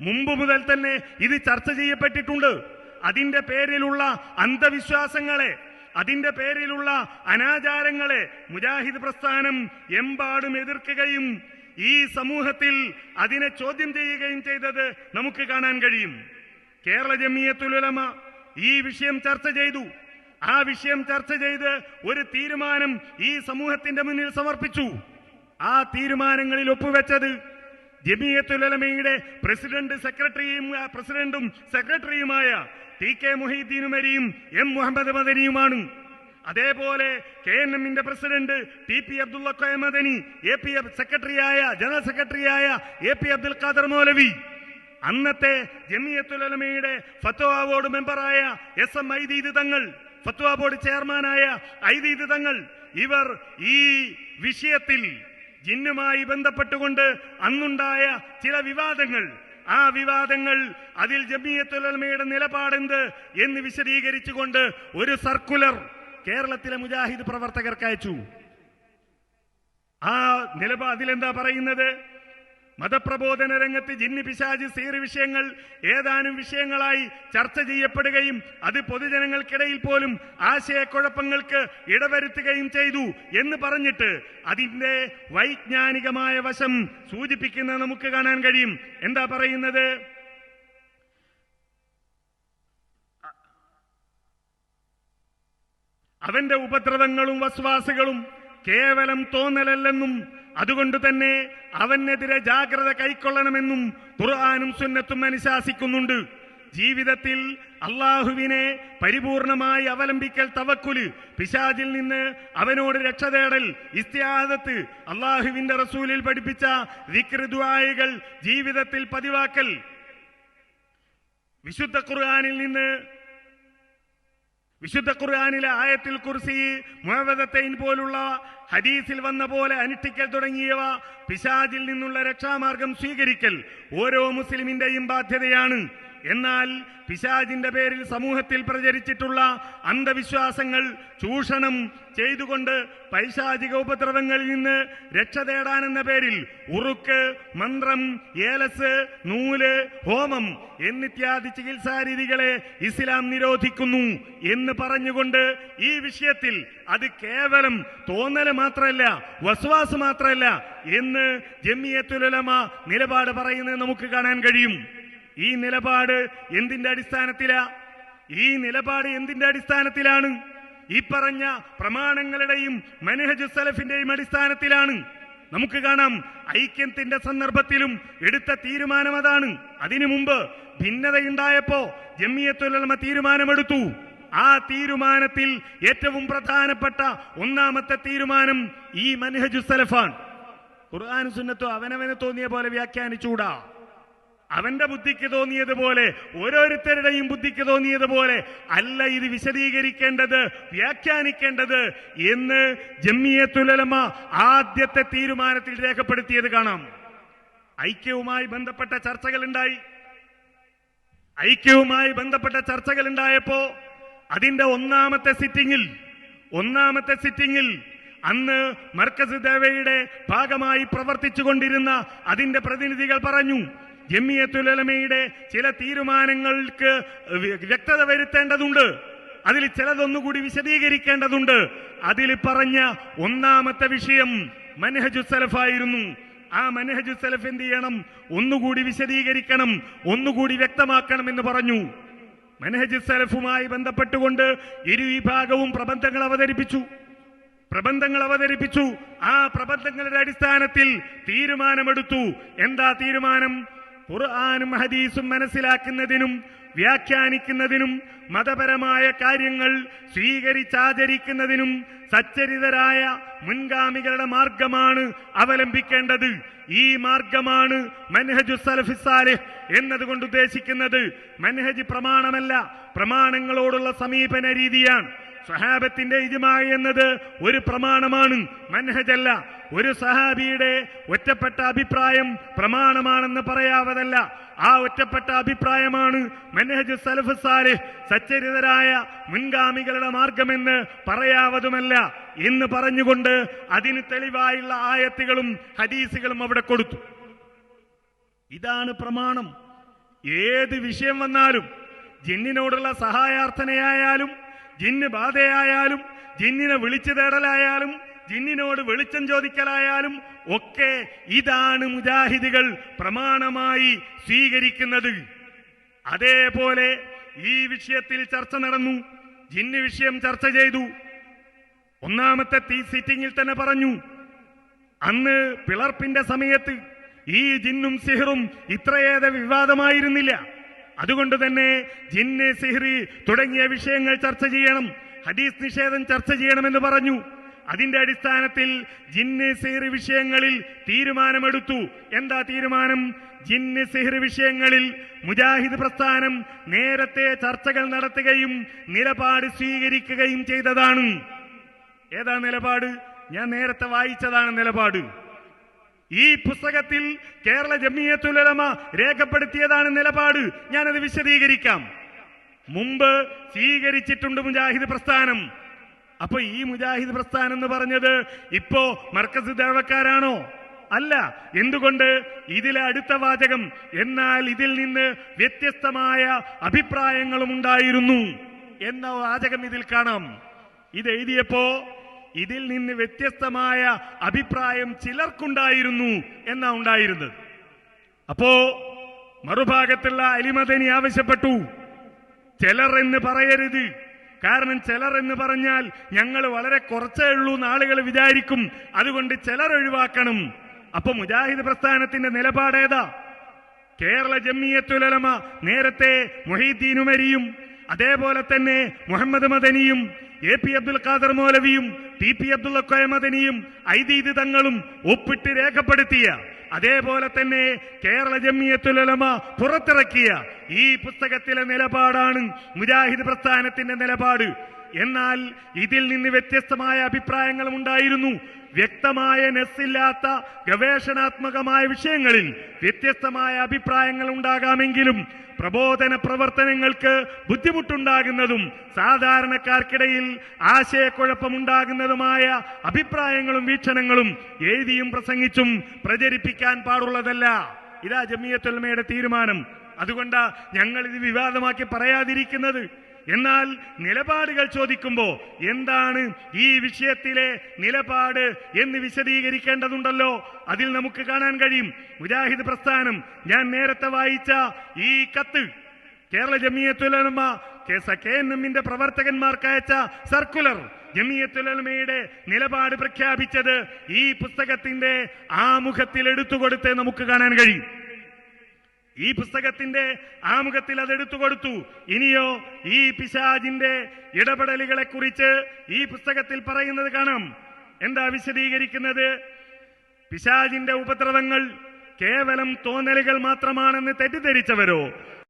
മുമ്പ് മുതൽ തന്നെ ഇത് ചർച്ച ചെയ്യപ്പെട്ടിട്ടുണ്ട്. അതിന്റെ പേരിലുള്ള അന്ധവിശ്വാസങ്ങളെ അതിന്റെ പേരിലുള്ള അനാചാരങ്ങളെ മുജാഹിദ് പ്രസ്ഥാനം എമ്പാടും എതിർക്കുകയും ഈ സമൂഹത്തിൽ അതിനെ ചോദ്യം ചെയ്യുകയും ചെയ്തത് നമുക്ക് കാണാൻ കഴിയും. കേരള ജമിയത്തുലമ ഈ വിഷയം ചർച്ച ചെയ്തു. ആ വിഷയം ചർച്ച ചെയ്ത് ഒരു തീരുമാനം ഈ സമൂഹത്തിന്റെ മുന്നിൽ സമർപ്പിച്ചു. ആ തീരുമാനങ്ങളിൽ ഒപ്പുവെച്ചത് ജമിയത്തുലമയുടെ പ്രസിഡന്റ് സെക്രട്ടറിയും പ്രസിഡന്റും സെക്രട്ടറിയുമായ ടി കെ മൊഹീദ്ദീനുമരിയും എം മുഹമ്മദ് മദനിയുമാണ്. അതേപോലെ കെ എൻ എമ്മിന്റെ president T P Abdulla Koya Madani A P F സെക്രട്ടറിയായ ജനറൽ സെക്രട്ടറിയായ എ പി അബ്ദുൽ ഖാദർ മൗലവി. അന്നത്തെ ജമിയത്തുലമയുടെ ഫത്വ ബോർഡ് മെമ്പറായ എസ് എം ഐദീദ് തങ്ങൾ ഫത്വ ബോർഡ് ചെയർമാനായ ഐദീദ് തങ്ങൾ ഇവർ ഈ വിഷയത്തിൽ ജിന്നുമായി ബന്ധപ്പെട്ടുകൊണ്ട് അന്നുണ്ടായ ചില വിവാദങ്ങൾ. ആ വിവാദങ്ങൾ അതിൽ ജമിയത്തുലമയുടെ നിലപാടെന്ത് എന്ന് വിശദീകരിച്ചുകൊണ്ട് ഒരു സർക്കുലർ കേരളത്തിലെ മുജാഹിദ് പ്രവർത്തകർക്ക് അയച്ചു. ആ നിലപാ അതിലെന്താ പറയുന്നത്? മതപ്രബോധന രംഗത്ത് ജിന്നി പിശാജ് സീറി വിഷയങ്ങൾ ഏതാനും വിഷയങ്ങളായി ചർച്ച ചെയ്യപ്പെടുകയും അത് പൊതുജനങ്ങൾക്കിടയിൽ പോലും ആശയക്കുഴപ്പങ്ങൾക്ക് ഇടവരുത്തുകയും ചെയ്തു എന്ന് പറഞ്ഞിട്ട് അതിന്റെ വൈജ്ഞാനികമായ വശം സൂചിപ്പിക്കുന്ന നമുക്ക് കാണാൻ കഴിയും. എന്താ പറയുന്നത്? അവന്റെ ഉപദ്രവങ്ങളും വസ്വാസുകളും കേവലം തോന്നലല്ലെന്നും അതുകൊണ്ട് തന്നെ അവനെതിരെ ജാഗ്രത കൈക്കൊള്ളണമെന്നും ഖുർആാനും സുന്നത്തും അനുശാസിക്കുന്നുണ്ട്. ജീവിതത്തിൽ അള്ളാഹുവിനെ പരിപൂർണമായി അവലംബിക്കൽ തവക്കുൽ പിശാജിൽ നിന്ന് അവനോട് രക്ഷ തേടൽ ഇസ്തിയാദത്ത് അള്ളാഹുവിന്റെ റസൂലിൽ പഠിപ്പിച്ച വിക്രുദ്വായകൾ ജീവിതത്തിൽ പതിവാക്കൽ. വിശുദ്ധ ഖുർആാനിൽ നിന്ന് വിശുദ്ധ ഖുർആാനിലെ ആയത്തിൽ കുർസി മുഹവദത്തൈൻ പോലുള്ള ഹദീസിൽ വന്ന പോലെ അനുഷ്ഠിക്കൽ തുടങ്ങിയവ പിശാജിൽ നിന്നുള്ള രക്ഷാമാർഗം സ്വീകരിക്കൽ ഓരോ മുസ്ലിമിന്റെയും ബാധ്യതയാണ്. എന്നാൽ പിശാജിന്റെ പേരിൽ സമൂഹത്തിൽ പ്രചരിച്ചിട്ടുള്ള അന്ധവിശ്വാസങ്ങൾ ചൂഷണം ചെയ്തുകൊണ്ട് പൈശാചിക ഉപദ്രവങ്ങളിൽ നിന്ന് രക്ഷ തേടാനെന്ന പേരിൽ ഉറുക്ക് മന്ത്രം ഏലസ് നൂൽ ഹോമം എന്നിത്യാദി ചികിത്സാ രീതികളെ ഇസ്ലാം നിരോധിക്കുന്നു എന്ന് പറഞ്ഞുകൊണ്ട് ഈ വിഷയത്തിൽ അത് കേവലം തോന്നൽ മാത്രമല്ല വസ്വാസ് മാത്രമല്ല എന്ന് ജമിയത്തുലമ നിലപാട് പറയുന്നത് നമുക്ക് കാണാൻ കഴിയും. ഈ നിലപാട് എന്തിന്റെ അടിസ്ഥാനത്തിലാ? ഈ നിലപാട് എന്തിന്റെ അടിസ്ഥാനത്തിലാണ്? ഈ പറഞ്ഞ പ്രമാണങ്ങളുടെയും മനഹജ് സലഫിന്റെയും അടിസ്ഥാനത്തിലാണ്. നമുക്ക് കാണാം ഐക്യത്തിന്റെ സന്ദർഭത്തിലും എടുത്ത തീരുമാനം അതാണ്. അതിനു മുമ്പ് ഭിന്നതയുണ്ടായപ്പോ ജമ്മിയത്തുലമ തീരുമാനമെടുത്തു. ആ തീരുമാനത്തിൽ ഏറ്റവും പ്രധാനപ്പെട്ട ഒന്നാമത്തെ തീരുമാനം ഈ മനഹജു സലഫാണ്. ഖുർആൻ സുന്നത്തോ അവനവന് തോന്നിയ പോലെ വ്യാഖ്യാനിച്ചൂടാ അവന്റെ ബുദ്ധിക്ക് തോന്നിയതുപോലെ ഓരോരുത്തരുടെയും ബുദ്ധിക്ക് തോന്നിയതുപോലെ അല്ല ഇത് വിശദീകരിക്കേണ്ടത് വ്യാഖ്യാനിക്കേണ്ടത് എന്ന് ജമ്മിയത്തുലമ ആദ്യത്തെ തീരുമാനത്തിൽ രേഖപ്പെടുത്തിയത് കാണാം. ഐക്യവുമായി ബന്ധപ്പെട്ട ചർച്ചകൾ ഉണ്ടായി ഐക്യവുമായി ബന്ധപ്പെട്ട ചർച്ചകൾ ഉണ്ടായപ്പോ അതിന്റെ ഒന്നാമത്തെ സിറ്റിംഗിൽ ഒന്നാമത്തെ സിറ്റിംഗിൽ അന്ന് മർക്കസ് ദേവയുടെ ഭാഗമായി പ്രവർത്തിച്ചു കൊണ്ടിരുന്ന അതിന്റെ പ്രതിനിധികൾ പറഞ്ഞു ജമ്മിയത്തുലമയുടെ ചില തീരുമാനങ്ങൾക്ക് വ്യക്തത വരുത്തേണ്ടതുണ്ട്. അതിൽ ചിലതൊന്നുകൂടി വിശദീകരിക്കേണ്ടതുണ്ട്. അതിൽ പറഞ്ഞ ഒന്നാമത്തെ വിഷയം മനഹജു സലഫായിരുന്നു. ആ മനഹജു സലഫ് എന്ത് ചെയ്യണം ഒന്നുകൂടി വിശദീകരിക്കണം ഒന്നുകൂടി വ്യക്തമാക്കണം എന്ന് പറഞ്ഞു. മനഹജ് സലഫുമായി ബന്ധപ്പെട്ടുകൊണ്ട് ഇരു വിഭാഗവും പ്രബന്ധങ്ങൾ അവതരിപ്പിച്ചു. പ്രബന്ധങ്ങൾ അവതരിപ്പിച്ചു. ആ പ്രബന്ധങ്ങളുടെ അടിസ്ഥാനത്തിൽ തീരുമാനമെടുത്തു. എന്താ തീരുമാനം? ഖുർആാനും ഹദീസും മനസ്സിലാക്കുന്നതിനും വ്യാഖ്യാനിക്കുന്നതിനും മതപരമായ കാര്യങ്ങൾ സ്വീകരിച്ചാചരിക്കുന്നതിനും സച്ചരിതരായ മുൻഗാമികളുടെ മാർഗമാണ് അവലംബിക്കേണ്ടത്. ഈ മാർഗമാണ് മൻഹജു സലഫി സാലിഹ് എന്നതുകൊണ്ട് ഉദ്ദേശിക്കുന്നത്. മൻഹജ് പ്രമാണമല്ല പ്രമാണങ്ങളോടുള്ള സമീപന രീതിയാണ്. സഹാബത്തിന്റെ ഇജ്മാ എന്നത് ഒരു പ്രമാണമാണ് മൻഹജല്ല. ഒരു സഹാബിയുടെ ഒറ്റപ്പെട്ട അഭിപ്രായം പ്രമാണമാണെന്ന് പറയാവതല്ല. ആ ഒറ്റപ്പെട്ട അഭിപ്രായമാണ് മനഹജ് സലഫ് സാലിഹ് സച്ചരിതരായ മുൻഗാമികളുടെ മാർഗമെന്ന് പറയാവതുമല്ല. എന്ന് പറഞ്ഞുകൊണ്ട് അതിന് തെളിവായുള്ള ആയത്തുകളും ഹദീസുകളും അവിടെ കൊടുത്തു. ഇതാണ് പ്രമാണം. ഏത് വിഷയം വന്നാലും ജിന്നിനോടുള്ള സഹായാർത്ഥനയായാലും ജിന്ന് ബാധയായാലും ജിന്നിനെ വിളിച്ചു തേടലായാലും ജിന്നിനോട് വെളിച്ചം ചോദിക്കലായാലും ഒക്കെ ഇതാണ് മുജാഹിദികൾ പ്രമാണമായി സ്വീകരിക്കുന്നത്. അതേപോലെ ഈ വിഷയത്തിൽ ചർച്ച നടന്നു. ജിന്ന് വിഷയം ചർച്ച ചെയ്തു. ഒന്നാമത്തെ തീ സിറ്റിംഗിൽ തന്നെ പറഞ്ഞു. അന്ന് പിളർപ്പിന്റെ സമയത്ത് ഈ ജിന്നും സിഹറും ഇത്രയേറെ വിവാദമായിരുന്നില്ല. അതുകൊണ്ട് തന്നെ ജിന്ന് സിഹ്റി തുടങ്ങിയ വിഷയങ്ങൾ ചർച്ച ചെയ്യണം. ഹദീസ് നിഷേധം ചർച്ച ചെയ്യണമെന്ന് പറഞ്ഞു. അതിന്റെ അടിസ്ഥാനത്തിൽ ജിന്ന് സിഹിർ വിഷയങ്ങളിൽ തീരുമാനമെടുത്തു. എന്താ തീരുമാനം? ജിന്ന് സിഹിർ വിഷയങ്ങളിൽ മുജാഹിദ് പ്രസ്ഥാനം നേരത്തെ ചർച്ചകൾ നടത്തുകയും നിലപാട് സ്വീകരിക്കുകയും ചെയ്തതാണ്. ഏതാ നിലപാട്? ഞാൻ നേരത്തെ വായിച്ചതാണ് നിലപാട്. ഈ പുസ്തകത്തിൽ കേരള ജമിയത്തുലമ രേഖപ്പെടുത്തിയതാണ് നിലപാട്. ഞാനത് വിശദീകരിക്കാം. മുമ്പ് സ്വീകരിച്ചിട്ടുണ്ട് മുജാഹിദ് പ്രസ്ഥാനം. അപ്പൊ ഈ മുജാഹിദ് പ്രസ്ഥാനം എന്ന് പറഞ്ഞത് ഇപ്പോ മർക്കസ് ദേവക്കാരാണോ? അല്ല. എന്തുകൊണ്ട്? ഇതിലെ അടുത്ത വാചകം എന്നാൽ ഇതിൽ നിന്ന് വ്യത്യസ്തമായ അഭിപ്രായങ്ങളും ഉണ്ടായിരുന്നു. എന്ന വാചകം ഇതിൽ കാണാം. ഇത് എഴുതിയപ്പോ ഇതിൽ നിന്ന് വ്യത്യസ്തമായ അഭിപ്രായം ചിലർക്കുണ്ടായിരുന്നു എന്നാ ഉണ്ടായിരുന്നത്. അപ്പോ മറുഭാഗത്തുള്ള അലിമദനി ആവശ്യപ്പെട്ടു. ചിലർ എന്ന് പറയരുത്. കാരണം ചിലർ എന്ന് പറഞ്ഞാൽ ഞങ്ങൾ വളരെ കുറച്ചേ ഉള്ളൂ എന്ന് ആളുകൾ വിചാരിക്കും. അതുകൊണ്ട് ചിലർ ഒഴിവാക്കണം. അപ്പൊ മുജാഹിദ് പ്രസ്ഥാനത്തിന്റെ നിലപാടേതാ കേരള ജമ്മിയത്തുലമ നേരത്തെ മൊഹീദ്ദീൻ ഉമരിയും അതേപോലെ തന്നെ മുഹമ്മദ് മദനിയും എ പി അബ്ദുൽ ഖാദർ മൗലവിയും ടി പി അബ്ദുള്ള കോയ മദനിയും ഐദീദ് തങ്ങളും ഒപ്പിട്ട് രേഖപ്പെടുത്തിയ അതേപോലെ തന്നെ കേരള ജമ്മിയത്തുലമ പുറത്തിറക്കിയ ഈ പുസ്തകത്തിലെ നിലപാടാണ് മുജാഹിദ് പ്രസ്ഥാനത്തിന്റെ നിലപാട്. എന്നാൽ ഇതിൽ നിന്ന് വ്യത്യസ്തമായ അഭിപ്രായങ്ങളും ഉണ്ടായിരുന്നു വ്യക്തമായ നെസ്സില്ലാത്ത ഗവേഷണാത്മകമായ വിഷയങ്ങളിൽ വ്യത്യസ്തമായ അഭിപ്രായങ്ങൾ ഉണ്ടാകാമെങ്കിലും പ്രബോധന പ്രവർത്തനങ്ങൾക്ക് ബുദ്ധിമുട്ടുണ്ടാകുന്നതും സാധാരണക്കാർക്കിടയിൽ ആശയക്കുഴപ്പമുണ്ടാകുന്നതുമായ അഭിപ്രായങ്ങളും വീക്ഷണങ്ങളും എഴുതിയും പ്രസംഗിച്ചും പ്രചരിപ്പിക്കാൻ പാടുള്ളതല്ല. ഇതാ ജമിയത്തുൽമയുടെ തീരുമാനം. അതുകൊണ്ട് ഞങ്ങൾ ഇത് വിവാദമാക്കി പറയാതിരിക്കുന്നത്. എന്നാൽ നിലപാടുകൾ ചോദിക്കുമ്പോൾ എന്താണ് ഈ വിഷയത്തിലെ നിലപാട് എന്ന് വിശദീകരിക്കേണ്ടതുണ്ടല്ലോ? അതിൽ നമുക്ക് കാണാൻ കഴിയും. മുജാഹിദ് പ്രസ്ഥാനം ഞാൻ നേരത്തെ വായിച്ച ഈ കത്ത്. കേരള ജമിയത്തുലമ കെ എൻ എമ്മിന്റെ പ്രവർത്തകന്മാർക്ക് അയച്ച സർക്കുലർ ജമിയത്തുലമയുടെ നിലപാട് പ്രഖ്യാപിച്ചത് ഈ പുസ്തകത്തിന്റെ ആമുഖത്തിൽ എടുത്തുകൊടുത്തേ നമുക്ക് കാണാൻ കഴിയും. ഈ പുസ്തകത്തിന്റെ ആമുഖത്തിൽ അതെടുത്തു കൊടുത്തു. ഇനിയോ ഈ പിശാജിന്റെ ഇടപെടലുകളെ കുറിച്ച് ഈ പുസ്തകത്തിൽ പറയുന്നത് കാണാം. എന്താ വിശദീകരിക്കുന്നത്? പിശാജിന്റെ ഉപദ്രവങ്ങൾ കേവലം തോന്നലുകൾ മാത്രമാണെന്ന് തെറ്റിദ്ധരിച്ചവരോ?